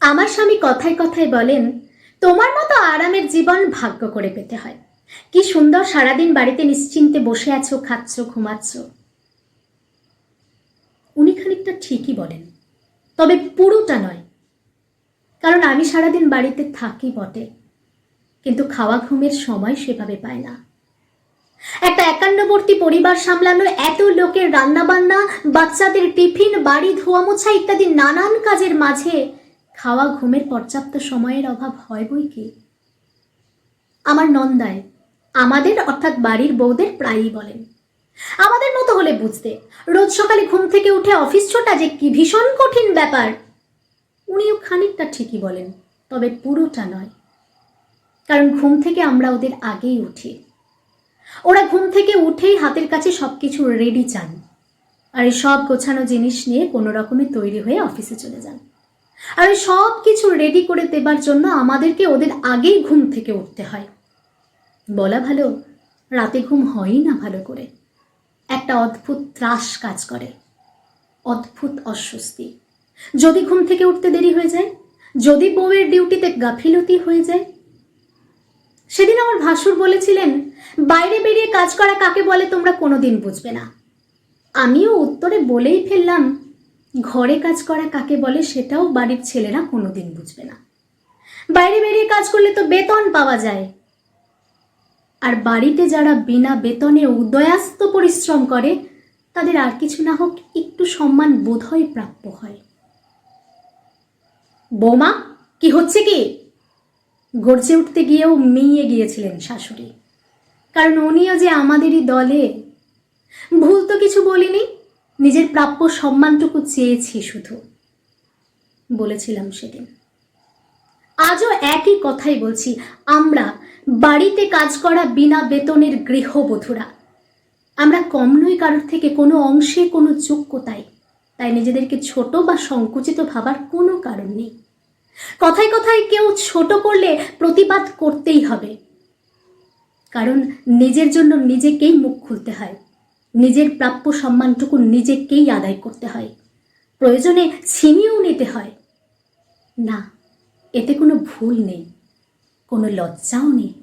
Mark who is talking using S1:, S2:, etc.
S1: আমার স্বামী কথায় কথায় বলেন, তোমার মতো আরামের জীবন ভাগ্য করে পেতে হয়। কি সুন্দর সারাদিন বাড়িতে নিশ্চিন্তে বসে আছো, খাচ্ছ, ঘুমাচ্ছ। উনি খানিকটা ঠিকই বলেন, তবে পুরোটা নয়। কারণ আমি সারাদিন বাড়িতে থাকি বটে, কিন্তু খাওয়া ঘুমের সময় সেভাবে পায় না। একটা একান্নবর্তী পরিবার সামলানো এত লোকের রান্নাবান্না, বাচ্চাদের টিফিন, বাড়ি ধোয়া মোছা ইত্যাদি নানান কাজের মাঝে খাওয়া ঘুমের পর্যাপ্ত সময়ের অভাব হয় বই কি? আমার নন্দায়, আমাদের অর্থাৎ বাড়ির বউদের প্রায়ই বলেন। আমাদের মতো হলে বুঝতে, রোজ সকালে ঘুম থেকে উঠে অফিস ছোটা যে কি ভীষণ কঠিন ব্যাপার, উনিও খানিকটা ঠিকই বলেন, তবে পুরোটা নয়। কারণ ঘুম থেকে আমরা ওদের আগেই উঠি। ওরা ঘুম থেকে উঠেই হাতের কাছে সব কিছু রেডি চান। আর এই সব গোছানো জিনিস নিয়ে কোনো রকমে তৈরি হয়ে অফিসে চলে যান। আর এই সব কিছু রেডি করে দেবার জন্য আমাদেরকে ওদের আগেই ঘুম থেকে উঠতে হয়। বলা ভালো, রাতে ঘুম হয়ই না ভালো করে। একটা অদ্ভুত ত্রাস কাজ করে, অদ্ভুত অস্বস্তি। যদি ঘুম থেকে উঠতে দেরি হয়ে যায়, যদি বউয়ের ডিউটিতে গাফিলতি হয়ে যায়। সেদিন আমার ভাসুর বলেছিলেন, বাইরে বেরিয়ে কাজ করা কাকে বলে তোমরা কোনোদিন বুঝবে না। আমিও উত্তরে বলেই ফেললাম ঘরে কাজ করা কাকে বলে সেটাও বাড়ির ছেলেরা কোনোদিন বুঝবে না। বাইরে বেরিয়ে কাজ করলে তো বেতন পাওয়া যায়। আর বাড়িতে যারা বিনা বেতনে উদয়াস্ত পরিশ্রম করে, তাদের আর কিছু না হোক একটু সম্মান বোধহয় প্রাপ্য হয়। বৌমা, কি হচ্ছে কি? গর্জে উঠতে গিয়েও মেয়ে গিয়েছিলেন শাশুড়ি। কারণ উনিও যে আমাদেরই দলে। ভুল তো কিছু বলিনি। নিজের প্রাপ্য সম্মানটুকু চেয়েছি শুধু, বলেছিলাম সেদিন। আজও একই কথাই বলছি, আমরা বাড়িতে কাজ করা বিনা বেতনের গৃহবধূরা। আমরা কম নই কারোর থেকে, কোনো অংশে কোনো যোগ্যতায়। তাই নিজেদেরকে ছোট বা সংকুচিত ভাবার কোনো কারণ নেই। কথায় কথায় কেউ ছোট করলে প্রতিবাদ করতেই হবে। কারণ নিজের জন্য নিজেকেই মুখ খুলতে হয়। নিজের প্রাপ্য সম্মানটুকু নিজেকেই আদায় করতে হয়। প্রয়োজনে ছিনিয়েও নিতে হয়। না, এতে কোনো ভুল নেই, কোনো লজ্জাও নেই।